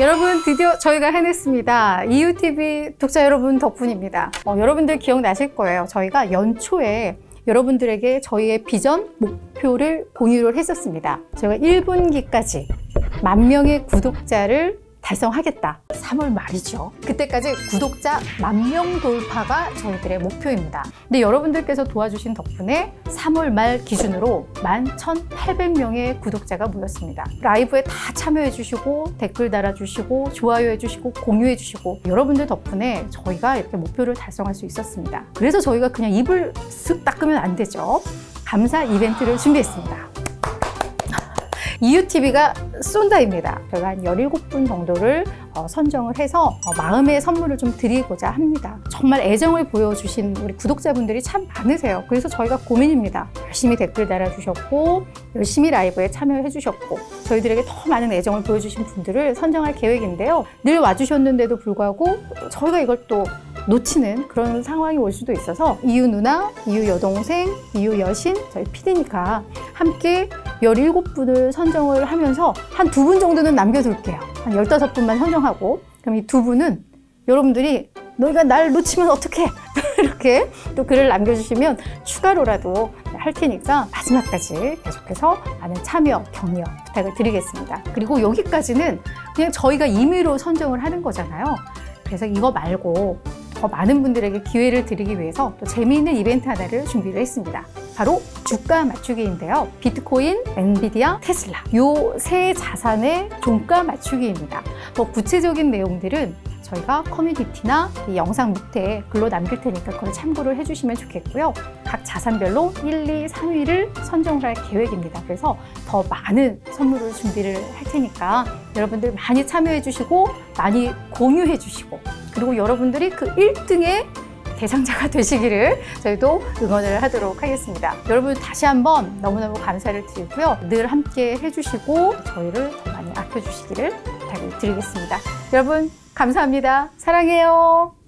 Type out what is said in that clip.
여러분 드디어 저희가 해냈습니다. EUTV 독자 여러분 덕분입니다. 어, 여러분들 기억나실 거예요. 저희가 연초에 여러분들에게 저희의 비전, 목표를 공유를 했었습니다. 저희가 1분기까지 만 명의 구독자를 달성하겠다. 3월 말이죠. 그때까지 구독자 만 명 돌파가 저희들의 목표입니다. 근데 여러분들께서 도와주신 덕분에 3월 말 기준으로 11,800명의 구독자가 모였습니다. 라이브에 다 참여해주시고 댓글 달아주시고 좋아요해주시고 공유해주시고 여러분들 덕분에 저희가 이렇게 목표를 달성할 수 있었습니다. 그래서 저희가 그냥 입을 쓱 닦으면 안 되죠. 감사 이벤트를 준비했습니다. EUTV가 쏜다입니다. 저희가 한 17분 정도를 어, 선정을 해서 어, 마음의 선물을 좀 드리고자 합니다. 정말 애정을 보여주신 우리 구독자분들이 참 많으세요. 그래서 저희가 고민입니다. 열심히 댓글 달아주셨고, 열심히 라이브에 참여해 주셨고, 저희들에게 더 많은 애정을 보여주신 분들을 선정할 계획인데요. 늘 와주셨는데도 불구하고 저희가 이걸 또 놓치는 그런 상황이 올 수도 있어서 이유 누나, 이유 여동생, 이유 여신, 저희 피디니까 함께 17분을 선정을 하면서 한 두 분 정도는 남겨둘게요. 한 15분만 선정하고 그럼 이 두 분은 여러분들이 너희가 날 놓치면 어떡해? 이렇게 또 글을 남겨주시면 추가로라도 할 테니까 마지막까지 계속해서 많은 참여, 격려 부탁을 드리겠습니다. 그리고 여기까지는 그냥 저희가 임의로 선정을 하는 거잖아요. 그래서 이거 말고 더 많은 분들에게 기회를 드리기 위해서 또 재미있는 이벤트 하나를 준비를 했습니다. 바로 주가 맞추기인데요. 비트코인, 엔비디아, 테슬라 요 세 자산의 종가 맞추기입니다. 더 구체적인 내용들은 저희가 커뮤니티나 이 영상 밑에 글로 남길 테니까 그걸 참고를 해주시면 좋겠고요. 각 자산별로 1, 2, 3위를 선정을 할 계획입니다. 그래서 더 많은 선물을 준비를 할 테니까 여러분들 많이 참여해 주시고 많이 공유해 주시고 그리고 여러분들이 그 1등의 대상자가 되시기를 저희도 응원을 하도록 하겠습니다. 여러분 다시 한번 너무너무 감사를 드리고요. 늘 함께 해주시고 저희를 더 많이 아껴주시기를 부탁을 드리겠습니다. 여러분 감사합니다. 사랑해요.